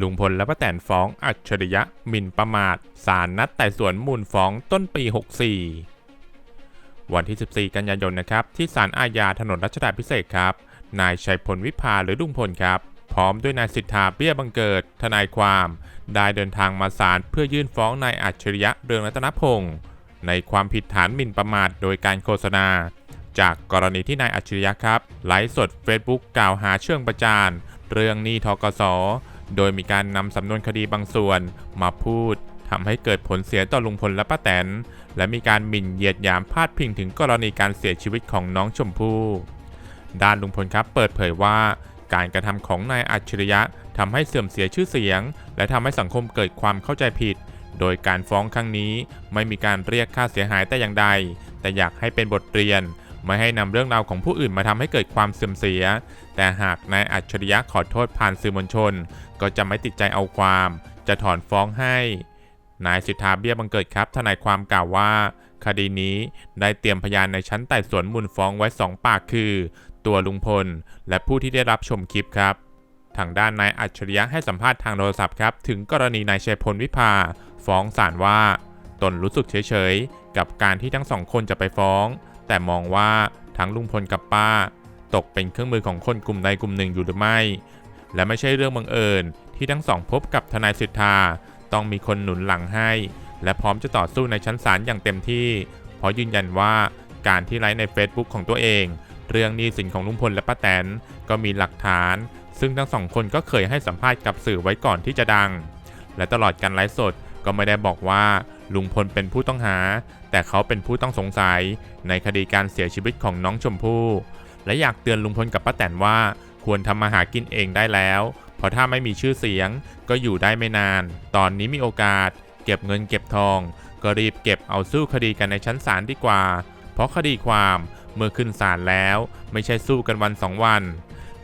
ลุงพลและป้าแตนฟ้องอัจฉริยะหมิ่นประมาทศาลนัดไต่สวนมูลฟ้องต้นปี 64 วันที่ 14 กันยายนนะครับ ที่ศาลอาญาถนนรัชดาพิเศษครับ นายชัยพลวิภาหรือลุงพลครับ พร้อมด้วยนายสิทธาเบี้ยบังเกิด ทนายความ ได้เดินทางมาศาลเพื่อยื่นฟ้องนายอัจฉริยะเรืองรัตนพงศ์ในความผิดฐานหมิ่นประมาทโดยการโฆษณา จากกรณีที่นายอัจฉริยะครับไลฟ์สด Facebook กล่าวหาเชิงประจานเรื่องนี้ทกส โดยมีการนำสำนวนคดีบางส่วนมาพูดทำให้เกิดผลเสียต่อลุงพลและป้าแตน และมีการหมิ่นเหยียดหยามพาดพิงถึงกรณีการเสียชีวิตของน้องชมพู่ ด้านลุงพลครับเปิดเผยว่าการกระทำของนายอัจฉริยะทำให้เสื่อมเสียชื่อเสียง และทำให้สังคมเกิดความเข้าใจผิด โดยการฟ้องครั้งนี้ไม่มีการเรียกค่าเสียหายแต่อย่างใด แต่อยากให้เป็นบทเรียน ไม่ให้นำเรื่องราวของผู้อื่นมาทำให้เกิดความเสื่อมเสีย แต่หากนายอัจฉริยะขอโทษผ่านสื่อมวลชน ก็จะไม่ติดใจเอาความ จะถอนฟ้องให้ นายสิทธาเบี้ยบังเกิดครับทนายความกล่าวว่า คดีนี้ได้เตรียมพยานในชั้นไต่สวนมูลฟ้องไว้ 2 ปากคือ ตัวลุงพล และผู้ที่ได้รับชมคลิปครับทางด้านนายอัจฉริยะให้สัมภาษณ์ทางโทรศัพท์ครับ ถึงกรณีนายชัยพลวิภา ฟ้องศาลว่า ตนรู้สึกเฉยๆ กับการที่ทั้งสองคนจะไปฟ้อง แต่มองว่าทั้งลุงพลกับป้า ตกเป็นเครื่องมือของคนกลุ่มใดกลุ่มหนึ่งอยู่หรือไม่ และไม่ใช่เรื่องบังเอิญที่ทั้งสองพบกับทนายสิทธาต้องมีคนหนุนหลังให้ และพร้อมจะต่อสู้ในชั้นศาลอย่างเต็มที่ เพราะยืนยันว่าการที่ไลฟ์ใน Facebook ของตัวเอง เรื่องนี้สินของลุงพลและป้าแตนก็มีหลักฐาน ซึ่งทั้งสองคนก็เคยให้สัมภาษณ์กับสื่อไว้ก่อนที่จะดัง และตลอดการไลฟ์สดก็ไม่ได้บอกว่าลุงพลเป็นผู้ต้องหา แต่เขาเป็นผู้ต้องสงสัยในคดีการเสียชีวิตของน้องชมพู่ และอยากเตือนลุงพลกับป้าแตนว่าควรทำมาหากินเองได้แล้ว เพราะถ้าไม่มีชื่อเสียงก็อยู่ได้ไม่นาน ตอนนี้มีโอกาส เก็บเงินเก็บทอง ก็รีบเก็บเอาสู้คดีกันในชั้นศาลดีกว่า เพราะคดีความเมื่อขึ้นศาลแล้ว ไม่ใช่สู้กันวันสองวัน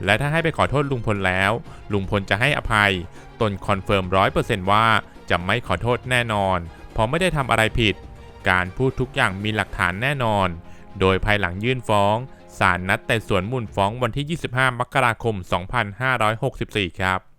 และถ้าให้ไปขอโทษลุงพลแล้ว ลุงพลจะให้อภัย ตนคอนเฟิร์มร้อยเปอร์เซนต์ว่าจะไม่ขอโทษแน่นอน เพราะไม่ได้ทำอะไรผิด การพูดทุกอย่างมีหลักฐานแน่นอน โดยภายหลังยื่นฟ้องศาลนัดไต่สวนมูลฟ้องวันที่ 25 มกราคม 2564 ครับ